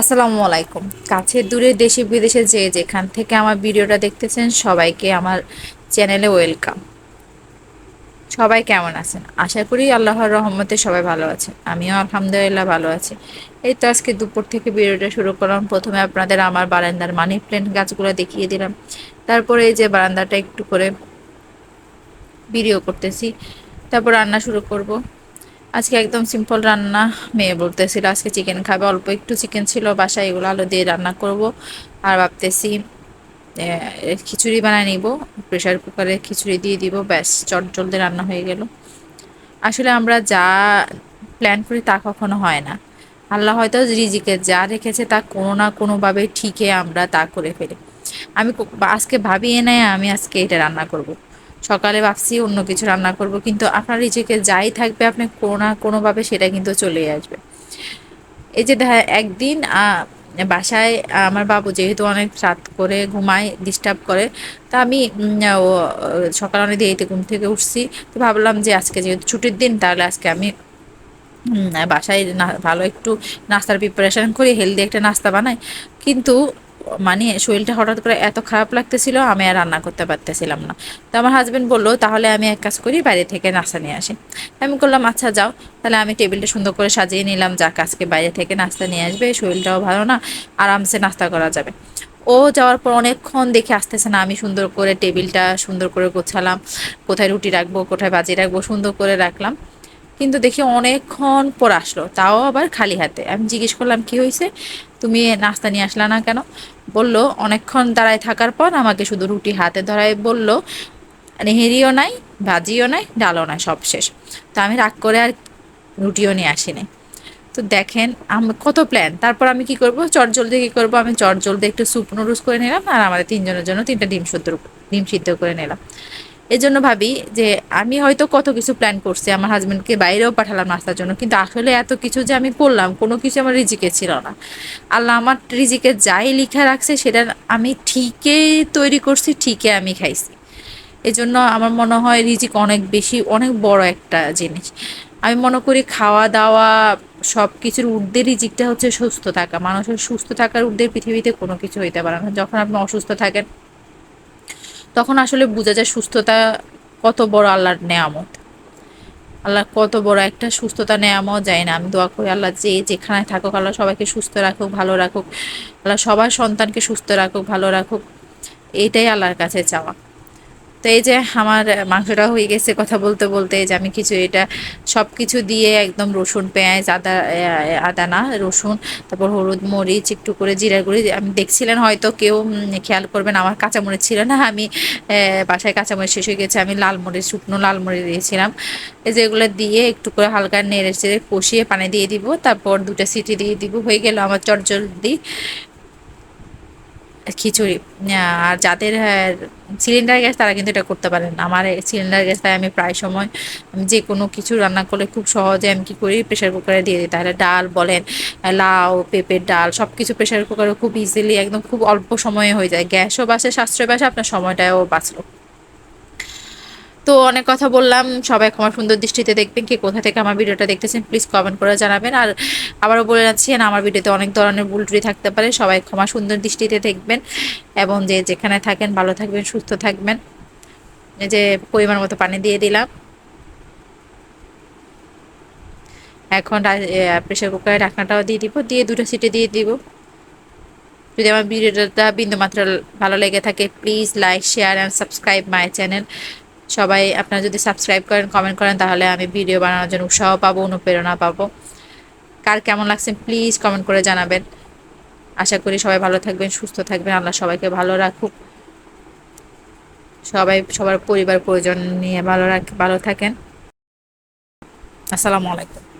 আসসালামু আলাইকুম। কাছের দূরে দেশে বিদেশে যে যেখান থেকে আমার ভিডিওটা দেখতেছেন সবাইকে আমার চ্যানেলে ওয়েলকাম। সবাই কেমন আছেন? আশা করি আল্লাহর রহমতে সবাই ভালো আছে। আমিও আলহামদুলিল্লাহ ভালো আছি। এই তো আজকে দুপুর থেকে ভিডিওটা শুরু করলাম। প্রথমে আপনাদের আমার বারান্দার মানি প্ল্যান্ট গাছগুলো দেখিয়ে দিলাম। তারপরে এই যে বারান্দাটা একটু করে ভিডিও করতেছি। তারপর রান্না শুরু করব। আজকে একদম সিম্পল রান্না মেয়ে বলতেছিল, আজকে চিকেন খাবে। অল্প একটু চিকেন ছিল, বাসায় এগুলো আলু দিয়ে রান্না করব। আর ভাবতেছি খিচুড়ি বানায় নিব। প্রেশার কুকারে খিচুড়ি দিয়ে দিব, ব্যাস চট জলদি রান্না হয়ে গেল। আসলে আমরা যা প্ল্যান করি তা কখনো হয় না। আল্লাহ হয়তো রিজিকে যা রেখেছে তা কোনো না কোনোভাবে ঠিকই আমরা তা করে ফেলি। আমি আজকে ভাবিয়ে নেয় আমি আজকে এটা রান্না করব। সকালে ভাবছি অন্য কিছু রান্না করব, কিন্তু আপনার নিজেকে যাই থাকবে, আপনি কোনো না কোনোভাবে সেটা কিন্তু চলে আসবে। এই যে দেখা, একদিন বাসায় আমার বাবু যেহেতু অনেক রাত করে ঘুমায় ডিস্টার্ব করে, তা আমি সকাল অনেক দেরিতে ঘুম থেকে উঠছি, তো ভাবলাম যে আজকে যেহেতু ছুটির দিন, তাহলে আজকে আমি বাসায় ভালো একটু নাস্তার প্রিপারেশন করি হেলদি একটা নাস্তা বানাই। কিন্তু মানে শরীরটা হঠাৎ করে এত খারাপ লাগতেছিল, আমি আর রান্না করতে পারতেছিলাম না। তো আমার হাজব্যান্ড বলল, তাহলে আমি এক কাজ করি, বাইরে থেকে নাস্তা নিয়ে আসি। আমি করলাম আচ্ছা যাও। তাহলে আমি টেবিলটা সুন্দর করে সাজিয়ে নিলাম, যা আজকে বাইরে থেকে নাস্তা নিয়ে আসবে, শরীরটাও ভালো না, আরামসে নাস্তা করা যাবে। ও যাওয়ার পর অনেকক্ষণ দেখে আসতেছে না, আমি সুন্দর করে টেবিলটা সুন্দর করে গোছালাম, কোথায় রুটি রাখব, কোথায় বাজি রাখব, সুন্দর করে রাখলাম। কিন্তু দেখি অনেকক্ষণ পর আসলো। তাও আবার খালি হাতে। আমি জিজ্ঞেস করলাম, কি হয়েছে তুমি নাস্তা নিয়ে আসলা না কেন? বলল, অনেকক্ষণ দাঁড়ায় থাকার পর আমাকে শুধু রুটি হাতে ধরায় বলল, নেহেরিও নাই, ভাজিও নাই, ডালও নাই, সব শেষ। তো আমি রাগ করে আর রুটিও নিয়ে আসিনি। তো দেখেন, আমি, কত প্ল্যান তারপর আমি কি করব? চট জলদি কী করব? আমি চট জলদি একটু স্যুপ নুডলস করে নিলাম আর আমাদের তিনজনের জন্য তিনটা ডিম সুদ্ধ ডিম সিদ্ধ করে নিলাম। এই জন্য ভাবি যে আমি হয়তো কত কিছু প্ল্যান করছি, আমার হাজব্যান্ডকে বাইরেও পাঠালাম নাস্তার জন্য, কিন্তু আসলে এত কিছু যে আমি করলাম, কোনো কিছু আমার রিজিকে ছিল না। আল্লাহ আমার রিজিকে যাই লিখা রাখছে সেটা আমি ঠিকই তৈরি করছি, ঠিকই আমি খাইছি। এজন্য আমার মনে হয় রিজিক অনেক বেশি, অনেক বড় একটা জিনিস। আমি মনে করি খাওয়া দাওয়া সব কিছুর ঊর্ধ্বে রিজিকটা হচ্ছে সুস্থ থাকা। মানুষের সুস্থ থাকার ঊর্ধ্বে পৃথিবীতে কোনো কিছু হইতে পারে না। যখন আপনি অসুস্থ থাকেন তখন আসলে বোঝা যায় সুস্থতা কত বড় আল্লাহর নেয়ামত। আল্লাহ কত বড় একটা সুস্থতা নেয়ামত যায় না, আমি দোয়া করি আল্লাহ যে যেখানে থাকুক, আল্লাহ সবাইকে সুস্থ রাখুক, ভালো রাখুক। আল্লাহ সবার সন্তানকে সুস্থ রাখুক, ভালো রাখুক। এটাই আল্লাহর কাছে চাওয়া। তো এই যে আমার মাংসটা হয়ে গেছে কথা বলতে বলতে যে আমি কিছু এটা সব কিছু দিয়ে একদম রসুন, পেঁয়াজ, আদা আদা না, রসুন, তারপর হলুদ, মরিচ, একটু করে জিরার গুঁড়ি, আমি দেখছিলেন হয়তো কেউ খেয়াল করবেন আমার কাঁচামরিচ ছিল না, আমি বাসায় কাঁচামরিচ শেষ হয়ে গেছে, আমি লাল মরিচ, শুকনো লাল মরিচ দিয়েছিলাম। এই যে এগুলো দিয়ে একটু করে হালকা নেড়ে চেড়ে কষিয়ে পানি দিয়ে দিব, তারপর দুটো সিটি দিয়ে দিব, হয়ে গেল আমার চটজলদি। খিচুড়ি। আর যাদের সিলিন্ডার গ্যাস তারা কিন্তু এটা করতে পারেন আমার সিলিন্ডার গ্যাস তাই আমি প্রায় সময় যে কোনো কিছু রান্না করলে খুব সহজে আমি কী করি প্রেশার কুকারে দিয়ে দিই। তাহলে ডাল বলেন লাউ, পেঁপের ডাল সব কিছু প্রেশার কুকারে খুব ইজিলি একদম খুব অল্প সময়ে হয়ে যায়। গ্যাসও বাসে সাশ্রয় বাসে আপনার সময়টাও বাঁচলো। তো অনেক কথা বললাম। সবাই ক্ষমা সুন্দর দৃষ্টিতে দেখবেন কে কোথা থেকে আমার ভিডিওটা দেখতেছেন প্লিজ কমেন্ট করে জানাবেন। আর আবারও বলে যাচ্ছি আমার ভিডিওতে অনেক ধরনের ভুল টুটি থাকতে পারে, সবাই ক্ষমা সুন্দর দৃষ্টিতে দেখবেন এবং যে যেখানে থাকেন ভালো থাকবেন, সুস্থ থাকবেন। যে পরিমাণ মতো পানি দিয়ে দিলাম। এখন প্রেশার কুকারে ঢাকনাটাও দিয়ে দিব, দিয়ে দুটো সিটে দিয়ে দিব। যদি আমার ভিডিওটা বিন্দু মাত্র ভালো লেগে থাকে please like share and subscribe my channel সবাই আপনারা যদি সাবস্ক্রাইব করেন কমেন্ট করেন, তাহলে আমি ভিডিও বানানোর জন্য উৎসাহ পাবো, অনুপ্রেরণা পাবো। কার কেমন লাগছে প্লিজ কমেন্ট করে জানাবেন। আশা করি সবাই ভালো থাকবেন, সুস্থ থাকবেন, আল্লাহ সবাইকে ভালো রাখুক। সবাই, সবার পরিবার প্রয়োজন নিয়ে ভালো রাখ, ভালো থাকেন। আসসালামু আলাইকুম।